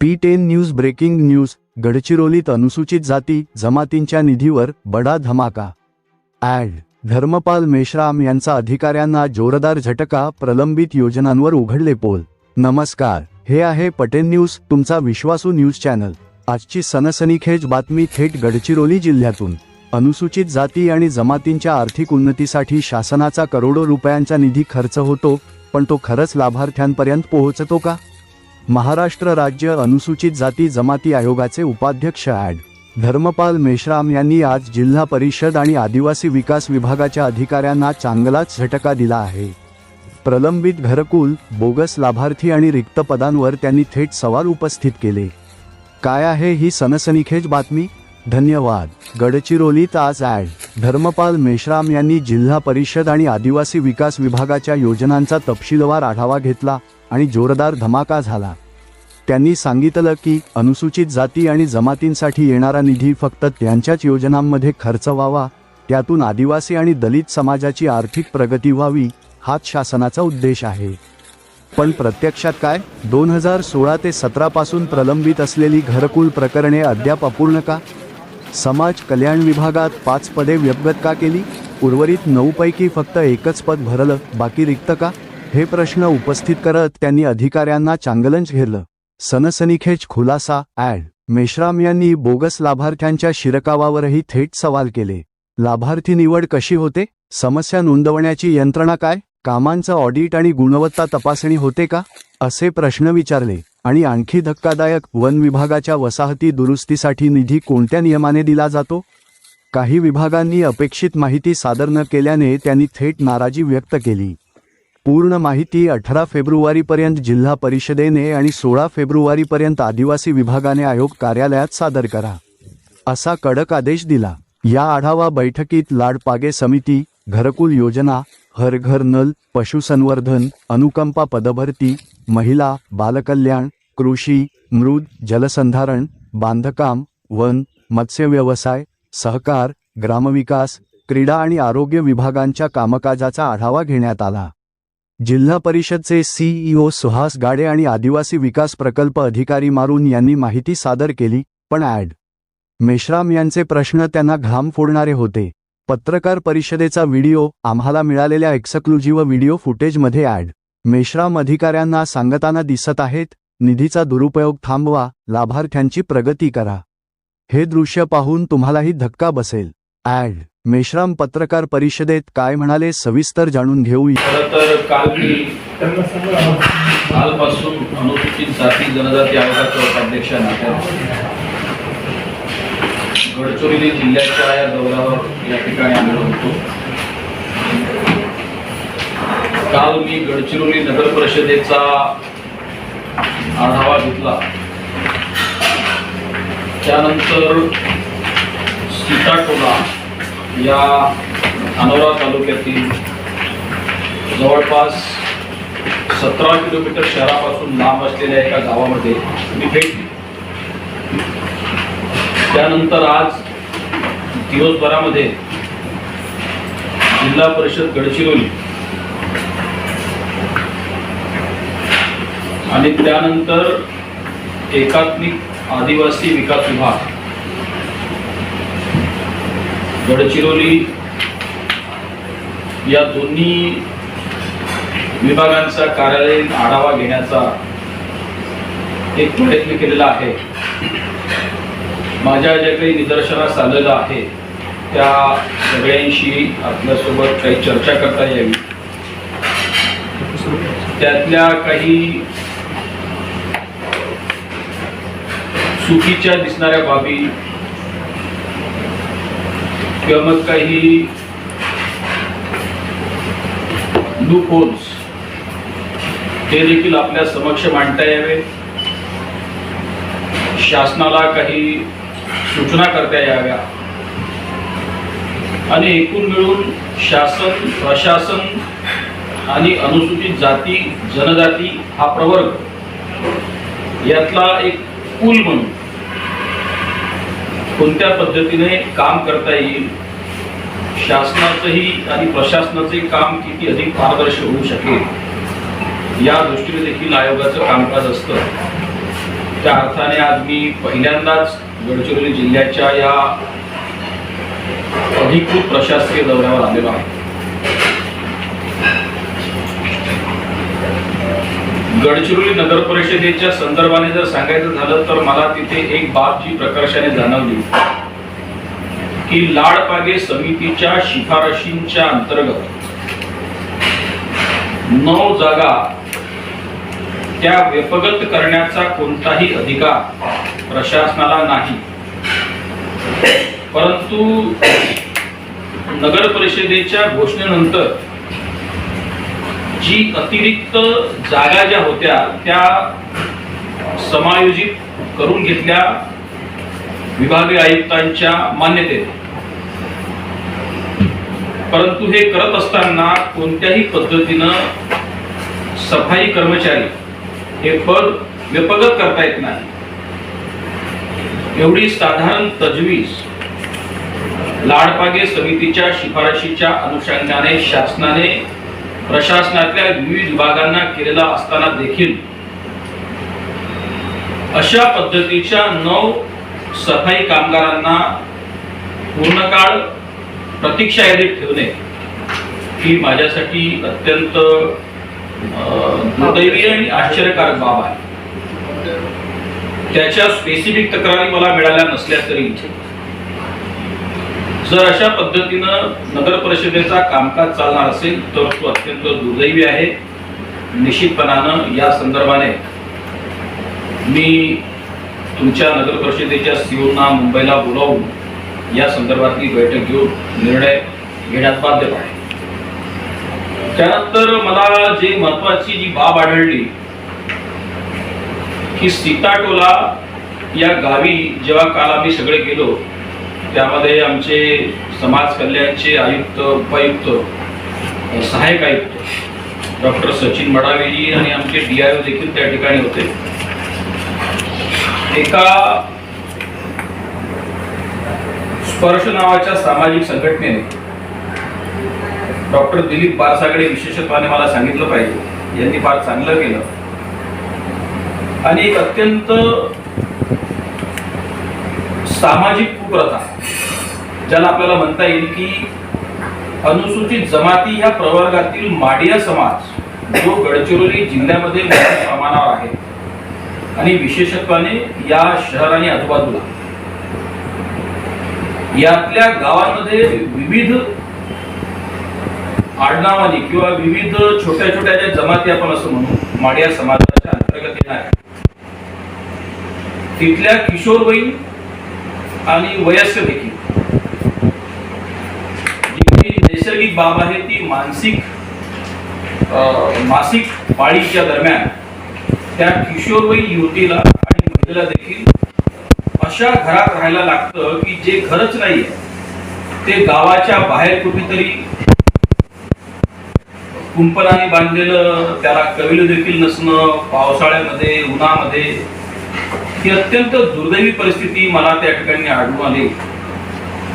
P ten news breaking news गडचिरोलीत अनुसूचित जाती जमातींच्या निधीवर बडा धमाका. ॲड धर्मपाल मेश्राम यांचा अधिकाऱ्यांना जोरदार झटका प्रलंबित योजनांवर उघडले पोल. नमस्कार हे आहे पटेन न्यूज तुमचा विश्वासू न्यूज चॅनल. आजची सनसनीखेज बातमी थेट गडचिरोली जिल्ह्यातून. अनुसूचित जाती आणि जमातींच्या आर्थिक उन्नतीसाठी शासनाचा करोडो रुपयांचा निधी खर्च होतो पण तो खरंच लाभार्थ्यांपर्यंत पोहोचतो का? महाराष्ट्र राज्य अनुसूचित जाती जमाती आयोगाचे उपाध्यक्ष ॲड. धर्मपाल मेश्राम यांनी आज जिल्हा परिषद आणि आदिवासी विकास विभागाच्या अधिकाऱ्यांना चांगलाच झटका दिला आहे. प्रलंबित घरकुल बोगस लाभार्थी आणि रिक्त पदांवर त्यांनी थेट सवाल उपस्थित केले. काय आहे ही सनसनीखेज बातमी? धन्यवाद. गडचिरोलीत आज ॲड. धर्मपाल मेश्राम यांनी जिल्हा परिषद आणि आदिवासी विकास विभागाच्या योजनांचा तपशीलवार आढावा घेतला आणि जोरदार धमाका झाला. त्यांनी सांगितलं की अनुसूचित जाती आणि जमातींसाठी येणारा निधी फक्त त्यांच्याच योजनांमध्ये खर्च व्हावा त्यातून आदिवासी आणि दलित समाजाची आर्थिक प्रगती व्हावी हाच शासनाचा उद्देश आहे. पण प्रत्यक्षात काय दोन हजार सोळा ते सतरा पासून प्रलंबित असलेली घरकुल प्रकरणे अद्याप अपूर्ण का? समाज कल्याण विभागात पाच पदे व्यपगत का केली? उर्वरित नऊपैकी फक्त एकच पद भरलं बाकी रिक्त का? हे प्रश्न उपस्थित करत त्यांनी अधिकाऱ्यांना चांगलंच घेरलं. सनसनीखेच खुलासा ॲड. मेश्राम यांनी बोगस लाभार्थ्यांच्या शिरकावावरही थेट सवाल केले. लाभार्थी निवड कशी होते? समस्या नोंदवण्याची यंत्रणा काय? कामांचं ऑडिट आणि गुणवत्ता तपासणी होते का? असे प्रश्न विचारले. आणि आणखी धक्कादायक वन विभागाच्या वसाहती दुरुस्तीसाठी निधी कोणत्या नियमाने दिला जातो? काही विभागांनी अपेक्षित माहिती सादर न केल्याने त्यांनी थेट नाराजी व्यक्त केली. पूर्ण माहिती अठरा फेब्रुवारीपर्यंत जिल्हा परिषदेने आणि सोळा फेब्रुवारीपर्यंत आदिवासी विभागाने आयोग कार्यालयात सादर करा. असा कडक आदेश दिला. या आढावा बैठकीत लाडपागे समिती घरकुल योजना हर घर नल पशुसंवर्धन अनुकंपा पदभरती महिला बालकल्याण कृषी मृद जलसंधारण बांधकाम वन मत्स्यव्यवसाय सहकार ग्रामविकास क्रीडा आणि आरोग्य विभागांच्या कामकाजाचा आढावा घेण्यात आला. जिल्हा परिषदचे सीईओ सुहास गाडे आणि आदिवासी विकास प्रकल्प अधिकारी मारून यांनी माहिती सादर केली पण ॲड. मेश्राम यांचे प्रश्न त्यांना घाम फोडणारे होते. पत्रकार परिषदेचा व्हिडिओ आम्हाला मिळालेल्या एक्सक्लुझिव्ह व्हिडिओ फुटेजमध्ये ॲड. मेश्राम अधिकाऱ्यांना सांगताना दिसत आहेत निधीचा दुरुपयोग थांबवा लाभार्थ्यांची प्रगती करा. हे दृश्य पाहून तुम्हालाही धक्का बसेल ॲड. मेश्राम पत्रकार परिषदेत काय म्हणाले सविस्तर जाणून घेऊ खरं तर काल मी कालपासून अनुसूचित जाती जनजाती आयोगाचा उपाध्यक्ष गडचिरोली जिल्ह्याच्या या दौऱ्यावर या ठिकाणी आलेलो होतो. काल मी गडचिरोली नगर परिषदेचा आढावा घेतला. त्यानंतर सीताटोला या अनोरा तालुक्यातील जवळपास सतरा किलोमीटर शहरापासून लांब असलेल्या एका गावामध्ये मी भेट दिली. त्यानंतर आज दिवसभरामध्ये जिल्हा परिषद गडचिरोली आणि त्यानंतर एकात्मिक आदिवासी विकास विभाग गडचिरोली या दोन्ही विभागांचा कार्यालयीन आढावा घेण्याचा एक प्रयत्न केलेला आहे. माझ्या ज्या काही निदर्शनास आलेलं आहे त्या सगळ्यांशी आपल्यासोबत काही चर्चा करता यावी. त्यातल्या काही चुकीच्या दिसणाऱ्या बाबी किंवा मग काही लूप होल्स ते देखील आपल्या समक्ष मांडता यावे. शासनाला काही सूचना करता याव्या. आणि एकूण मिळून शासन प्रशासन आणि अनुसूचित जाती जनजाती हा प्रवर्ग यातला एक पूल म्हणून कोणत्या पद्धतीने काम करता येईल? शासनाचंही आणि प्रशासनाचंही काम किती अधिक पारदर्शक होऊ शकेल? या दृष्टीने देखील आयोगाचं कामकाज असतं. त्या अर्थाने आज मी पहिल्यांदाच गडचिरोली जिल्ह्याच्या या अधिकृत प्रशासकीय दौऱ्यावर आलेलो आहे. गडचिरोली नगर परिषदेच्या संदर्भाने जर सांगायचं झालं तर मला तिथे एक बाब जी प्रकर्षाने जाणवली. की लाडपागे समितीच्या शिफारशींच्या अंतर्गत नऊ जागा त्या व्यपगत करण्याचा कोणताही अधिकार प्रशासनाला नाही. परंतु नगर परिषदेच्या घोषणेनंतर जी अतिरिक्त जागा ज्या होत्या त्या समायोजित करून घेतल्या विभागीय आयुक्तांच्या मान्यतेने. परंतु हे करत असताना कोणत्याही पद्धतीनं सफाई कर्मचारी हे पद व्यपगत करता येत नाही. एवढी साधारण तजवीज लाडपागे समितीच्या शिफारशीच्या अनुषंगाने शासनाने प्रशासनातल्या विविध विभागांना केलेला असताना देखील अशा पद्धतीच्या नऊ सफाई कामगारांना पूर्णकाळ प्रतीक्षा यादीत ठेवणे ही माझ्यासाठी अत्यंत दुर्दैवी आणि आश्चर्यकारक बाब आहे. त्याच्या स्पेसिफिक तक्रारी मला मिळाल्या नसल्या तरी जर अशा पद्धतीनं नगर परिषदेचा कामकाज चालणार असेल तर तो अत्यंत दुर्दैवी आहे. निश्चितपणानं या संदर्भाने मी तुमच्या नगर परिषदेच्या सीओना मुंबईला बोलावून या संदर्भातली बैठक घेऊन निर्णय घेण्यात बाध्य आहे. त्यानंतर मला जे महत्वाची जी बाब आढळली की सीताटोला या गावी जेव्हा काल आम्ही सगळे गेलो त्यामध्ये आमचे समाज कल्याणचे आयुक्त उपायुक्त सहाय्यक आयुक्त डॉक्टर सचिन मडावेजी आणि आमचे डी आय ओ देखील त्या ठिकाणी होते. एका स्पर्श नावाच्या सामाजिक संघटनेने डॉक्टर दिलीप बारसागडे विशेषत्वाने मला सांगितलं पाहिजे. यांनी फार चांगलं केलं. आणि एक अत्यंत सामाजिक कुप्रथा ज्याला आपल्याला म्हणता येईल की अनुसूचित जमाती ह्या प्रवर्गातील माडिया समाज जो गडचिरोली जिल्ह्यामध्ये मोठ्या प्रमाणावर आहे. आणि विशेषत्वाने या शहर आणि आजूबाजूला. यातल्या गावांमध्ये विविध आडनावानी किंवा विविध छोट्या छोट्या ज्या जमाती आपण असं म्हणू माडिया समाजाच्या अंतर्गत येणार तिथल्या किशोरवयीन आणि वयस्क देखील. जी नैसर्गिक बाब आहे ती मानसिक मासिक पाळीच्या दरम्यान त्या किशोरवयीन युवतीला आणि महिलेला देखील अशा घरात राहायला लागतं की जे घरच नाही ते गावाच्या बाहेर कुठेतरी कुंपणाने बांधलेलं त्याला कविल देखील नसणं पावसाळ्यामध्ये उन्हामध्ये ही अत्यंत दुर्दैवी परिस्थिती मला त्या ठिकाणी आढळून आली.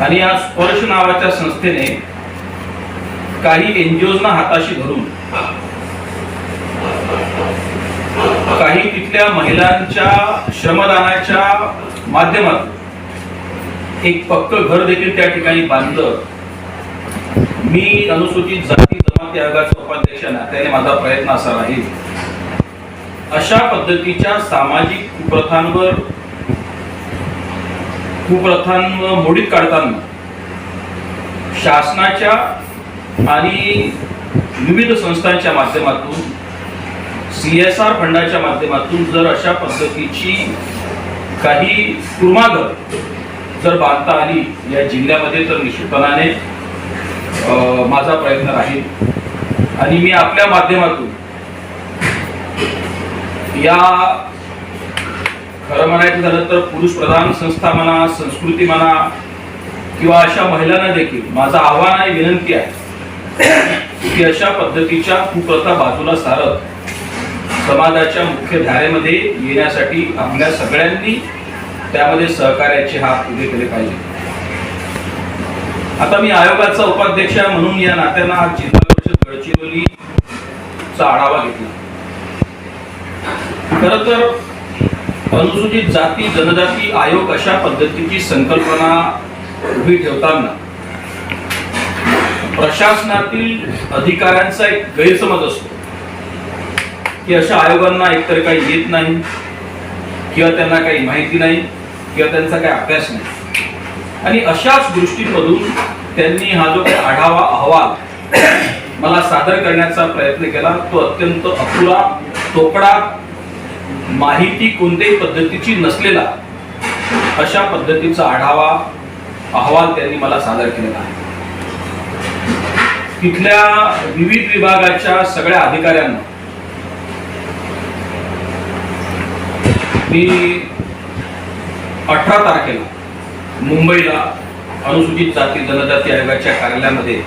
आणि या स्पर्श नावाच्या संस्थेने काही एनजीओना हाताशी धरून काही तिथल्या महिलांच्या श्रमदानाच्या माध्यमातून एक पक्क घर देखील त्या ठिकाणी बांधलं. मी अनुसूचित जाती जमाती आयोगाचा उपाध्यक्ष नात्याने माझा प्रयत्न असा राहील. अशा पद्धतीच्या सामाजिक कुप्रथांवर कुप्रथांवर मोडीत काढताना शासनाच्या आणि विविध संस्थांच्या माध्यमातून सी एस आर फंडाच्या माध्यमातून जर अशा पद्धतीची काही कुर्मागर जर बांधता आली या जिल्ह्यामध्ये तर निश्चितपणाने माझा प्रयत्न राहील. आणि मी आपल्या माध्यमातून या खरं म्हणायचं झालं तर पुरुष प्रधान संस्था म्हणा संस्कृती म्हणा किंवा अशा महिलांना देखील माझं आव्हान आहे विनंती आहे की अशा पद्धतीच्या कुप्रथा बाजूला सारत समाजाच्या मुख्य धारेमध्ये येण्यासाठी आपल्या सगळ्यांनी त्यामध्ये सहकार्याचे हात उभे केले पाहिजे. आता मी आयोगाचा उपाध्यक्ष म्हणून या नात्यानं आज जिल्हा परिषद गडचिरोलीचा आढावा घेतला. खर तर अनुसूचित जाती जनजाती आयोग अशा पद्धतीची संकल्पना उभी ठेवताना प्रशासनातील अधिकाऱ्यांचा एक गैरसमज असतो की अशा आयोगांना एकतर काही येत नाही किंवा त्यांना काही माहिती नाही किंवा त्यांचा काही अभ्यास नाही. आणि अशाच दृष्टीमधून त्यांनी हा जो काही आढावा अहवाल मला सादर करण्याचा प्रयत्न केला तो अत्यंत अपुरा तोकडा माहिती कोणत्याही पद्धतीची नसलेला अशा पद्धतीचा आढावा अहवाल त्यांनी मला सादर केलेला आहे. तिथल्या विविध विभागाच्या सगळ्या अधिकाऱ्यांना मी अठरा तारखेला मुंबईला अनुसूचित जाती जनजाती आयोगाच्या कार्यालयामध्ये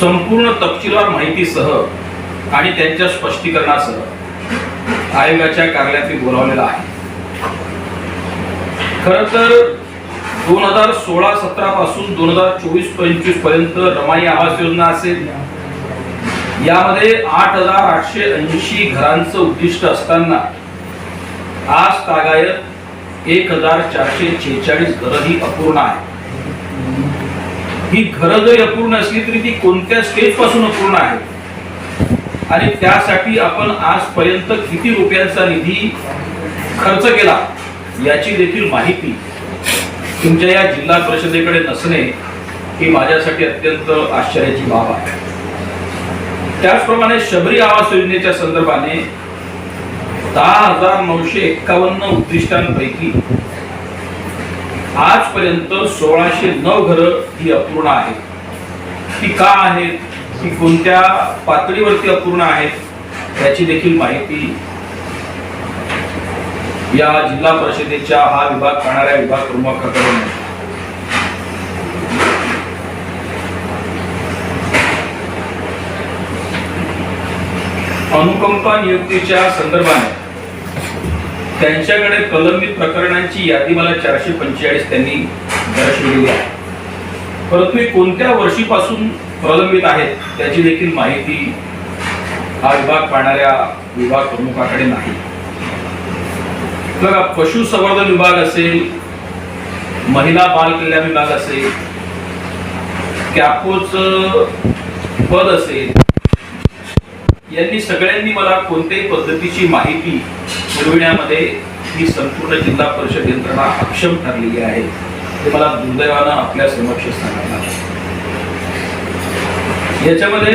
संपूर्ण तपशीलवार माहितीसह आणि त्यांच्या स्पष्टीकरणासह आयोगाच्या कार्यालयात मी आहे. खर तर दोन हजार सोळा सतरा पासून दोन हजार चोवीस पंचवीसपर्यंत रमाई आवास योजना असेल. यामध्ये आठ हजार आठशे ऐंशी घरांचं उद्दिष्ट असताना आज तागायत एक हजार चारशे छेचाळीस घरं ही अपूर्ण आहे ही घरं जरी अपूर्ण असली तरी ती कोणत्या स्टेजपासून अपूर्ण आहे आणि त्यासाठी आपण आजपर्यंत किती रुपयांचा निधी खर्च केला याची देखील माहिती तुमच्या या जिल्हा परिषदेकडे नसणे ही माझ्यासाठी अत्यंत आश्चर्याची बाब आहे. त्याचप्रमाणे शबरी आवास योजनेच्या संदर्भाने दहा हजार नऊशे एक्कावन्न उद्दिष्टांपैकी आजपर्यंत सोळाशे नऊ घरं ही अपूर्ण आहेत. ती का आहेत? ती कोणत्या पातळीवरती अपूर्ण आहेत याची देखील माहिती या जिल्हा परिषदेच्या हा विभाग करणाऱ्या विभाग प्रमुखाकडे अनुकंपा नियुक्तीच्या संदर्भाने त्यांच्याकडे प्रलंबित प्रकरणांची यादी मला चारशे पंचेचाळीस त्यांनी दर्शविली आहे. परंतु कोणत्या वर्षीपासून प्रलंबित आहेत त्याची देखील माहिती हा विभाग पाहणाऱ्या विभाग प्रमुखाकडे नाही. बघा पशुसंवर्धन विभाग असेल महिला बाल कल्याण विभाग असेल कॅपोच पद असेल यांनी सगळ्यांनी मला कोणत्याही पद्धतीची माहिती पुरविण्यामध्ये ही संपूर्ण जिल्हा परिषद यंत्रणा अक्षम ठरलेली आहे. ते मला दुर्दैवानं आपल्या समक्ष सांगायला लागलं. याच्यामध्ये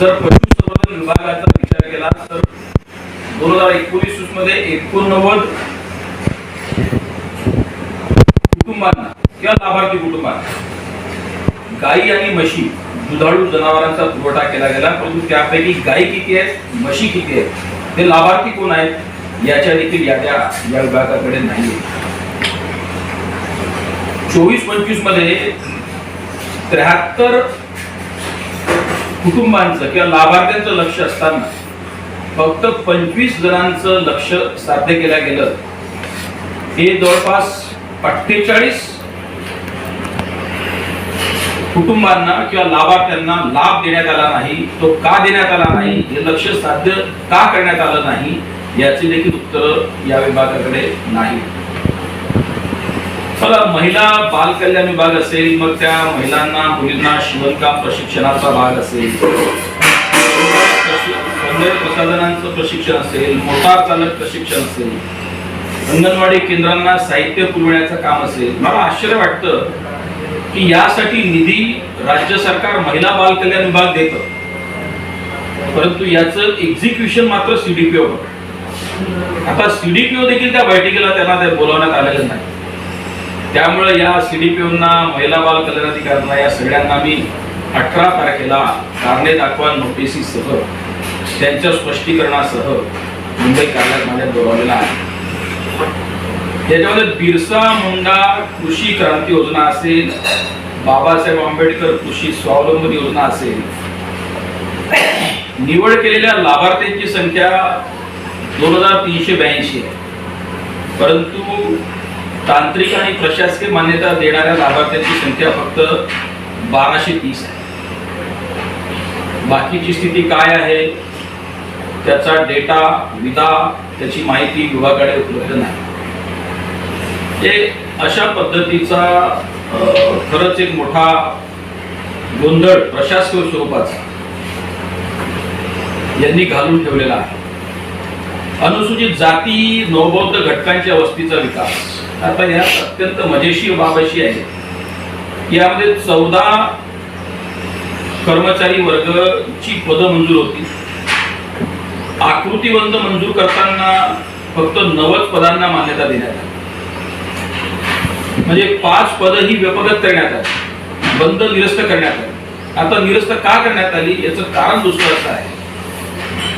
जर पशुसंवर्धन विभागाचा विचार केला तर दोन हजार एकोणीसमध्ये एकोणनव्वद कुटुंबांना किंवा लाभार्थी कुटुंबांना गायी आणि म्हशी दुधाळू जनावरांचा पुरवठा केला गेला. परंतु त्यापैकी गायी किती आहेत? म्हशी किती आहेत? ते लाभार्थी कोण आहेत? याच्या देखील याद्या या विभागाकडे नाही चोवीस पंचवीसमध्ये त्र्याहत्तर कुटुंबांचं किंवा लाभार्थ्यांचं लक्ष असताना फक्त पंचवीस जणांचं लक्ष साध्य केलं गेलं. हे जवळपास अठ्ठेचाळीस कुटुंबांना किंवा लाभार्थ्यांना लाभ देण्यात आला नाही तो का देण्यात आला नाही हे लक्ष साध्य का करण्यात आलं नाही याची देखील उत्तर या विभागाकडे नाही. मला महिला बाल कल्याण विभाग असेल मग त्या महिलांना मुलींना शिवणकाम प्रशिक्षणाचा भाग असेल? प्रसाधनांचं प्रशिक्षण असेल मोटार चालक प्रशिक्षण असेल अंगणवाडी केंद्रांना साहित्य पुरवण्याचं काम असेल मला आश्चर्य वाटतं की यासाठी निधी राज्य सरकार महिला बाल कल्याण विभाग देत. परंतु याचं एक्झिक्युशन मात्र सीडीपीओ आता सीडीपीओ देखील त्या बैठकीला त्यांना ते बोलवण्यात आलेलं नाही. त्यामुळे या सी सीडीपीओना महिला बाल कल्याण अधिकाऱ्यांना या सगळ्यांना मी अठरा तारखेला कारणे दाखवा नोटिसीसह त्यांच्या स्पष्टीकरणासह मुंबई कार्यालयात माझ्या बोलावलेला आहे. त्याच्यामध्ये बिरसा मुंडा कृषी क्रांती योजना असेल बाबासाहेब आंबेडकर कृषी स्वावलंबन योजना असेल निवड केलेल्या लाभार्थ्यांची संख्या दोन हजार तीनशे ब्याऐंशी आहे. परंतु तांत्रिक आणि प्रशासकीय मान्यता देणाऱ्या लाभार्थ्यांची संख्या फक्त बाराशे तीस आहे. बाकीची स्थिती काय आहे? त्याचा डेटा विधा त्याची माहिती विभागाकडे उपलब्ध नाही. ते अशा पद्धतीचा खरंच एक मोठा गोंधळ प्रशासकीय स्वरूपाचा यांनी घालून ठेवलेला आहे. अनुसूचित जाती नवबौद्ध घटकांच्या वस्तीचा विकास. आता यात अत्यंत मजेशीर बाब अशी आहे. यामध्ये चौदा कर्मचारी वर्गची पदं मंजूर होती. आकृतीबंध मंजूर करताना फक्त नव्वद पदांना मान्यता देण्यात आली. म्हणजे पाच पद ही व्यपगत करण्यात आली. बंद निरस्त करण्यात आली. आता निरस्त का करण्यात आली? याचं कारण दुसरं असं आहे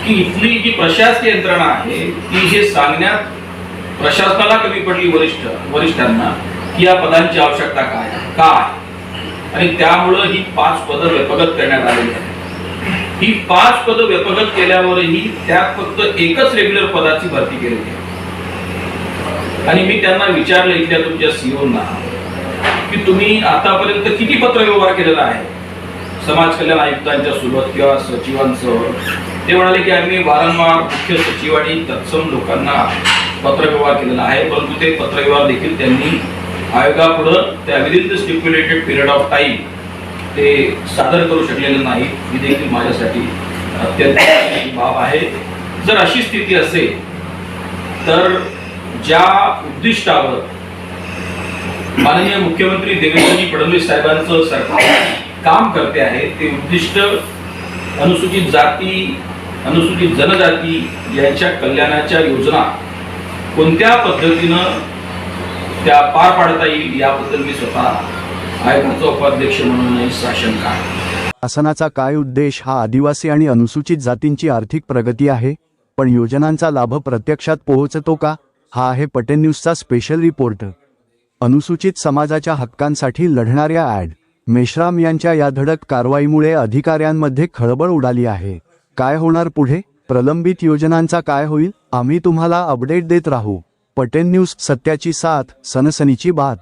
की इथली जी प्रशासकीय यंत्रणा आहे ती हे सांगण्यात प्रशासनाला कमी पडली वरिष्ठ वरिष्ठांना की या पदांची आवश्यकता काय काय? आणि त्यामुळं ही पाच पदं व्यपगत करण्यात आलेली आहेत. ही पाच पदं व्यपगत केल्यावरही त्यात फक्त एकच रेग्युलर पदाची भरती केली आहे आणि मी त्यांना विचारलं इथल्या तुमच्या सीओना की तुम्ही आतापर्यंत किती पत्र व्यवहार केलेला आहे समाज कल्याण आयुक्तांच्या सोबत किंवा सचिवांसह ते म्हणाले की आम्ही वारंवार मुख्य सचिव आणि तत्सम लोकांना पत्रव्यवहार केलेला आहे परंतु ते पत्रव्यवहार देखील त्यांनी आयोगापुढं त्या within the stipulated period of time ते सादर करू शकलेले नाही. ही देखील माझ्यासाठी अत्यंत बाब आहे. जर अशी स्थिती असेल तर ज्या उद्दिष्टावर माननीय मुख्यमंत्री देवेंद्रजी फडणवीस साहेबांचं सरकार काम करते आहे ते उद्दिष्ट अनुसूचित जाती अनुसूचित जनजाती यांच्या कल्याणाच्या योजना कोणत्या पद्धतीनं त्या पार पाडता येईल याबद्दल मी स्वतः आयोगाचा उपाध्यक्ष म्हणूनही साशंका आहे. शासनाचा काय उद्देश हा आदिवासी आणि अनुसूचित जातींची आर्थिक प्रगती आहे पण योजनांचा लाभ प्रत्यक्षात पोहोचतो का? हा आहे पटेल न्यूजचा स्पेशल रिपोर्ट. अनुसूचित समाजाच्या हक्कांसाठी लढणाऱ्या ॲड. मेश्राम यांच्या या धडक कारवाईमुळे अधिकाऱ्यांमध्ये खळबळ उडाली आहे. काय होणार पुढे? प्रलंबित योजनांचा काय होईल आम्ही तुम्हाला अपडेट देत राहू. पटेल न्यूज सत्याची साथ सनसनीची बात.